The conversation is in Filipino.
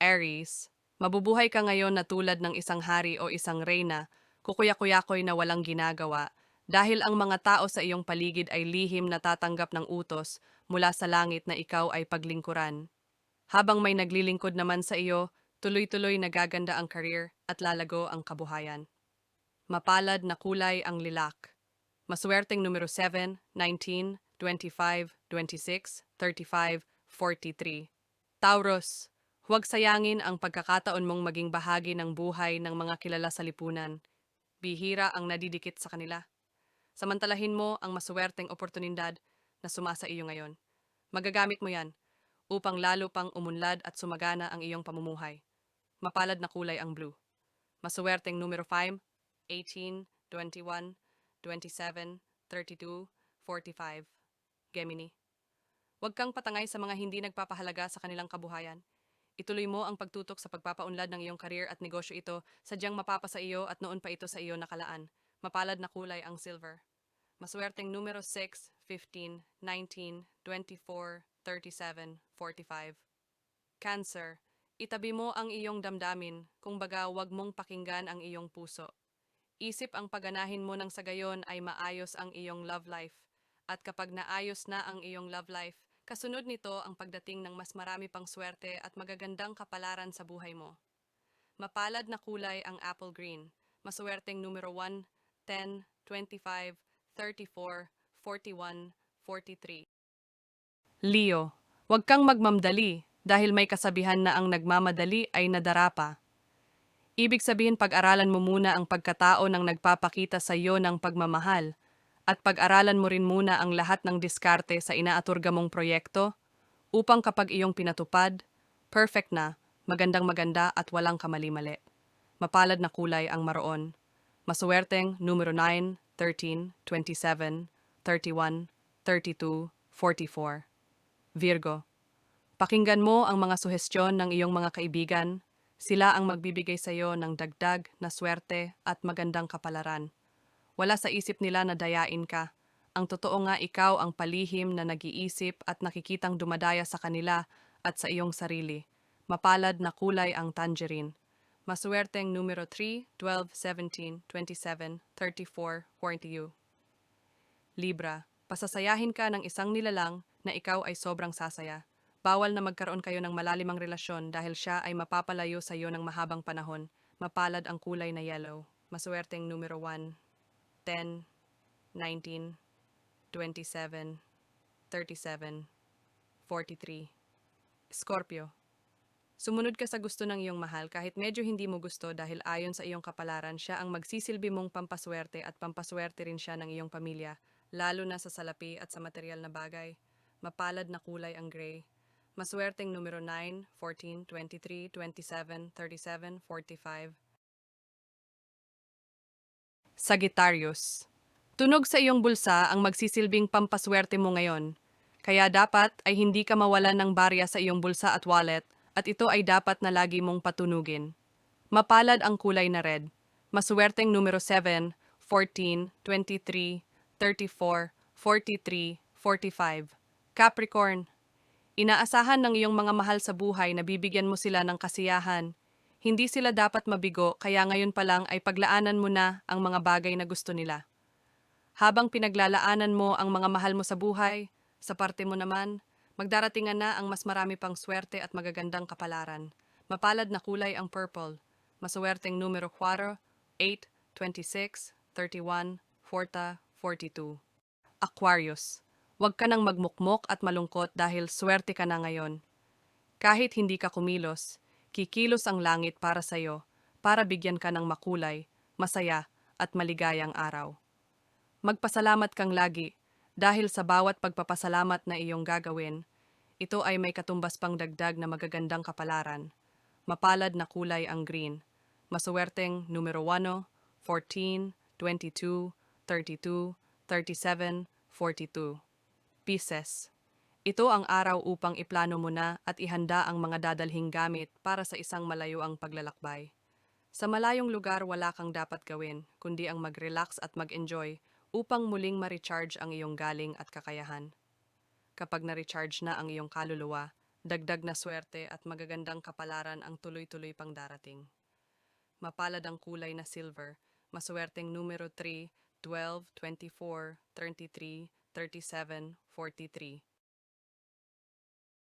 Aries, mabubuhay ka ngayon na tulad ng isang hari o isang reyna, kukuya-kuyakoy na walang ginagawa, dahil ang mga tao sa iyong paligid ay lihim na tatanggap ng utos mula sa langit na ikaw ay paglingkuran. Habang may naglilingkod naman sa iyo, tuloy-tuloy nagaganda ang career at lalago ang kabuhayan. Mapalad na kulay ang lilak. Maswerteng numero 7, 19, 25, 26, 35, 43. Taurus, huwag sayangin ang pagkakataon mong maging bahagi ng buhay ng mga kilala sa lipunan. Bihira ang nadidikit sa kanila. Samantalahin mo ang maswerteng oportunidad na sumasa iyo ngayon. Magagamit mo yan upang lalo pang umunlad at sumagana ang iyong pamumuhay. Mapalad na kulay ang blue. Maswerteng numero 5, 18, 21, 27, 32, 45. Gemini. Huwag kang patangay sa mga hindi nagpapahalaga sa kanilang kabuhayan. Ituloy mo ang pagtutok sa pagpapaunlad ng iyong career at negosyo ito, sadyang mapapasa iyo at noon pa ito sa iyo nakalaan. Mapalad na kulay ang silver. Maswerteng numero 6, 15, 19, 24, 37, 45. Cancer. Itabi mo ang iyong damdamin, kung baga huwag mong pakinggan ang iyong puso. Isip ang paganahin mo ng sa gayon ay maayos ang iyong love life. At kapag naayos na ang iyong love life, kasunod nito ang pagdating ng mas marami pang swerte at magagandang kapalaran sa buhay mo. Mapalad na kulay ang apple green. Maswerteng numero 1, 10, 25, 34, 41, 43. Leo, huwag kang magmamdali dahil may kasabihan na ang nagmamadali ay nadarapa. Ibig sabihin pag-aralan mo muna ang pagkatao ng nagpapakita sa iyo ng pagmamahal at pag-aralan mo rin muna ang lahat ng diskarte sa inaaturga mong proyekto upang kapag iyong pinatupad, perfect na, magandang maganda at walang kamali-mali. Mapalad na kulay ang maroon. Masuwerteng numero 9, 13, 27, 31, 32, 44. Virgo. Pakinggan mo ang mga suhestyon ng iyong mga kaibigan. Sila ang magbibigay sa iyo ng dagdag na swerte at magandang kapalaran. Wala sa isip nila na dayain ka. Ang totoo nga ikaw ang palihim na nag-iisip at nakikitang dumadaya sa kanila at sa iyong sarili. Mapalad na kulay ang tangerine. Maswerteng numero 3, 12, 17, 27, 34, 40. Libra, pasasayahin ka ng isang nilalang na ikaw ay sobrang sasaya. Bawal na magkaroon kayo ng malalimang relasyon dahil siya ay mapapalayo sa iyo ng mahabang panahon. Mapalad ang kulay na yellow. Maswerteng numero 1, 10, 19, 27, 37, 43. Scorpio. Sumunod ka sa gusto ng iyong mahal kahit medyo hindi mo gusto dahil ayon sa iyong kapalaran siya ang magsisilbi mong pampaswerte at pampaswerte rin siya ng iyong pamilya, lalo na sa salapi at sa material na bagay. Mapalad na kulay ang gray. Maswerteng numero 9, 14, 23, 27, 37, 45. Sagittarius. Tunog sa iyong bulsa ang magsisilbing pampaswerte mo ngayon. Kaya dapat ay hindi ka mawalan ng barya sa iyong bulsa at wallet at ito ay dapat na lagi mong patunugin. Mapalad ang kulay na red. Maswerteng numero 7, 14, 23, 34, 43, 45. Capricorn. Inaasahan ng iyong mga mahal sa buhay na bibigyan mo sila ng kasiyahan. Hindi sila dapat mabigo kaya ngayon pa lang ay paglaanan mo na ang mga bagay na gusto nila. Habang pinaglalaanan mo ang mga mahal mo sa buhay, sa parte mo naman, magdaratingan na ang mas marami pang swerte at magagandang kapalaran. Mapalad na kulay ang purple. Maswerteng numero 4, 8, 26, 31, 40, 42. Aquarius. Huwag ka nang magmukmok at malungkot dahil swerte ka na ngayon. Kahit hindi ka kumilos, kikilos ang langit para sa iyo, para bigyan ka ng makulay, masaya, at maligayang araw. Magpasalamat kang lagi, dahil sa bawat pagpapasalamat na iyong gagawin, ito ay may katumbas pang dagdag na magagandang kapalaran. Mapalad na kulay ang green. Masuwerteng numero 1, 14, 22, 32, 37, 42. Pisces. Ito ang araw upang iplano mo na at ihanda ang mga dadalhing gamit para sa isang malayo ang paglalakbay. Sa malayong lugar wala kang dapat gawin, kundi ang mag-relax at mag-enjoy upang muling ma-recharge ang iyong galing at kakayahan. Kapag na-recharge na ang iyong kaluluwa, Dagdag na swerte at magagandang kapalaran ang tuloy-tuloy pang darating. Mapalad ang kulay na silver, maswerteng numero 3, 12, 24, 33, 37, 43.